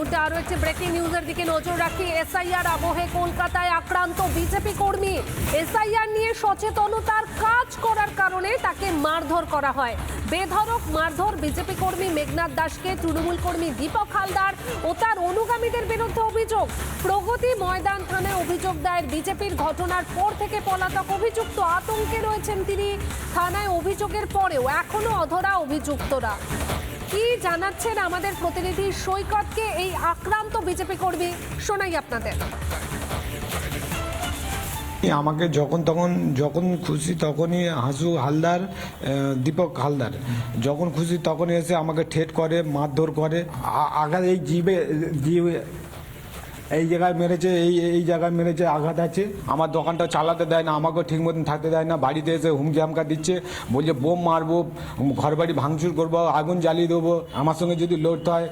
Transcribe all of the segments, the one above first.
মুহূর্তে আরও একটি ব্রেকিং নিউজের দিকে নজর রাখি। এসআইআর আবহে কলকাতায় আক্রান্ত বিজেপি কর্মী। এসআইআর নিয়ে সচেতনতার কাজ করার কারণে তাকে মারধর করা হয়। বেধড়ক মারধর বিজেপি কর্মী মেঘনাথ দাসকে তৃণমূল কর্মী দীপক হালদার ও তার অনুগামীদের বিরুদ্ধে অভিযোগ। প্রগতি ময়দান থানায় অভিযোগ দায়ের বিজেপির ঘটনার পর থেকে পলাতক অভিযুক্ত আতঙ্কে রয়েছেন তিনি। থানায় অভিযোগের পরেও এখনও অধরা অভিযুক্তরা। কি জানাচ্ছেন আমাদের প্রতিনিধি সৈকতকে? এই আক্রান্ত বিজেপি কর্মী শোনাই আপনাদের। আমাকে যখন তখন যখন খুশি তখনই হাসু হালদার দীপক হালদার। যখন খুশি তখনই এসে আমাকে ঠেট করে, মারধর করে। আগে এই জীবে জিভে এই জায়গায় মেরেছে এই এই জায়গায় মেরেছে আঘাত আছে। আমার দোকানটা চালাতে দেয় না আমাকেও ঠিক মতন থাকতে দেয় না বাড়িতে এসে হুমকি হামকা দিচ্ছে বলছে বোম মারবো ঘর বাড়ি ভাঙচুর করব আগুন জ্বালিয়ে দেবো আমার সঙ্গে যদি লড়তে হয়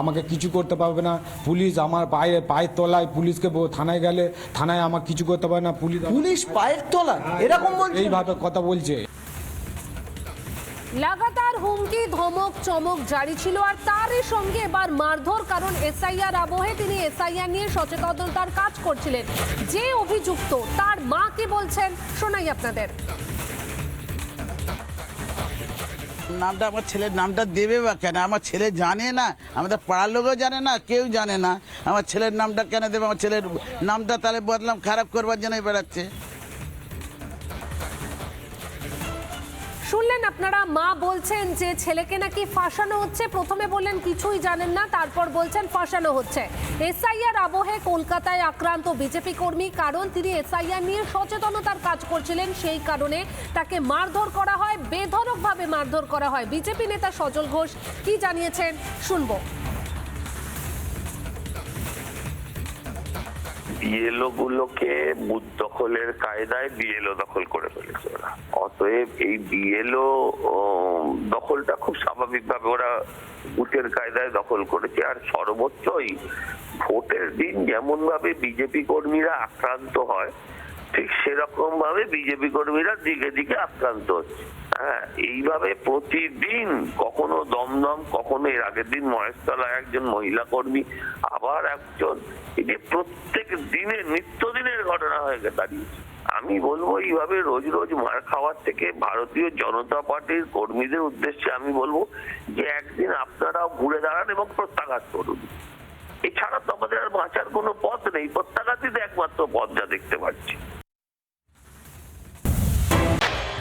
আমাকে কিছু করতে পারবে না। পুলিশ আমার পায়ে পায়ের তলায় পুলিশকে থানায় গেলে থানায় আমার কিছু করতে পারে না পুলিশ পুলিশ পায়ের তলা এরকম বলছে? এইভাবে কথা বলছে। লাগাতার হুমকি, ধমক, চমক জারি ছিল, আর তারই সঙ্গে এবার মারধর কারণ এসআইআর আবহে তিনি এসআইআর নিয়ে সচেতনতার কাজ করছিলেন। যে অভিযুক্ত, তার মা কি বলছেন, শোনাই আপনাদের। নামটা আমার ছেলের নামটা দেবে বা কেন? আমার ছেলে জানে না, আমাদের পাড়ার লোকও জানে না, কেউ জানে না। আমার ছেলের নামটা কেন দেবে? আমার ছেলের নামটা তাহলে বদলাম, খারাপ করবার জন্যই বেড়াচ্ছে। শুনলেন আপনারা, মা বলছেন যে ছেলেকে নাকি ফাঁসানো হচ্ছে। প্রথমে বললেন, কিছুই জানেন না, তারপর বলছেন ফাঁসানো হচ্ছে। এসআইআর আবহে কলকাতায় আক্রান্ত বিজেপি কর্মী, কারণ তিনি এসআইআর নিয়ে সচেতনতার কাজ করছিলেন। সেই কারণে তাকে মারধর করা হয় বেধরকভাবে মারধর করা হয়। বিজেপি নেতা সজল ঘোষ কি জানিয়েছেন, শুনব। বিএলও গুলোকে বুথ দখলের কায়দায় বিএলও দখল করে ফেলেছে ওরা। অতএব এই বিএলও দখলটা খুব স্বাভাবিকভাবে ওরা বুথের কায়দায় দখল করেছে। আর সর্বোচ্চই ভোটের দিন যেমন ভাবে বিজেপি কর্মীরা আক্রান্ত হয় ঠিক সেরকম ভাবে বিজেপি কর্মীরা দিকে দিকে আক্রান্ত হচ্ছে। হ্যাঁ এইভাবে প্রতিদিন কখনো দমদম, কখনো এর আগের দিন মহেশতলায় একজন মহিলা কর্মী, আবার একজন যে প্রত্যেক দিনের নিত্যদিনের ঘটনা হয়ে দাঁড়িয়েছে। আমি বলব এইভাবে রোজ রোজ মার খাওয়ার থেকে ভারতীয় জনতা পার্টির কর্মীদের উদ্দেশ্যে আমি বলব যে একদিন আপনারাও ঘুরে দাঁড়ান এবং প্রত্যাঘাত করুন। এছাড়া তো আমাদের আর বাঁচার কোনো পথ নেই। প্রত্যাঘাতই একমাত্র পথ যা দেখতে পাচ্ছি।